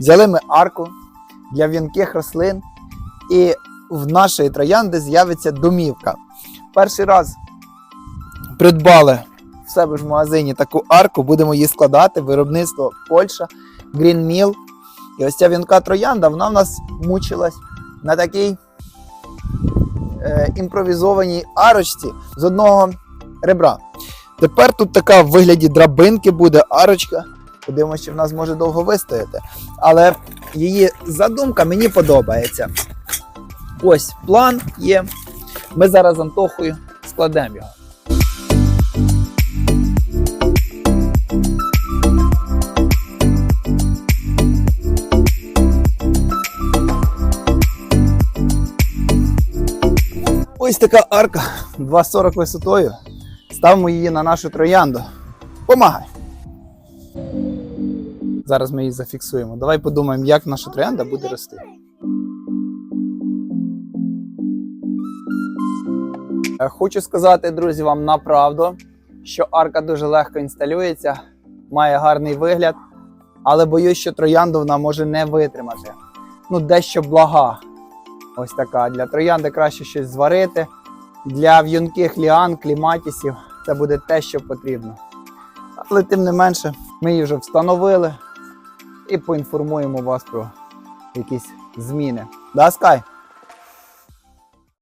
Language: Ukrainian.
Взяли ми арку для в'янких рослин, і в нашої троянди з'явиться домівка. Перший раз придбали в себе ж в магазині таку арку, будемо її складати. Виробництво Польща, Green Mill. І ось ця вінка троянда, вона в нас мучилась на такій е, імпровізованій арочці з одного ребра. Тепер тут така в вигляді драбинки буде арочка. Подивимося, чи в нас може довго вистояти. Але її задумка мені подобається. Ось план є. Ми зараз з Антохою складемо його. Ось така арка 2,40 висотою. Ставимо її на нашу троянду. Помагай. Зараз ми її зафіксуємо. Давай подумаємо, як наша троянда буде рости. Е, Хочу сказати, друзі, вам на правду, що арка дуже легко інсталюється, має гарний вигляд, але боюсь, що троянду вона може не витримати. Ну, дещо блага. Ось така. Для троянди краще щось зварити. Для в'юнких ліан, кліматісів це буде те, що потрібно. Але тим не менше, ми її вже встановили і поінформуємо вас про якісь зміни. Да, Скай?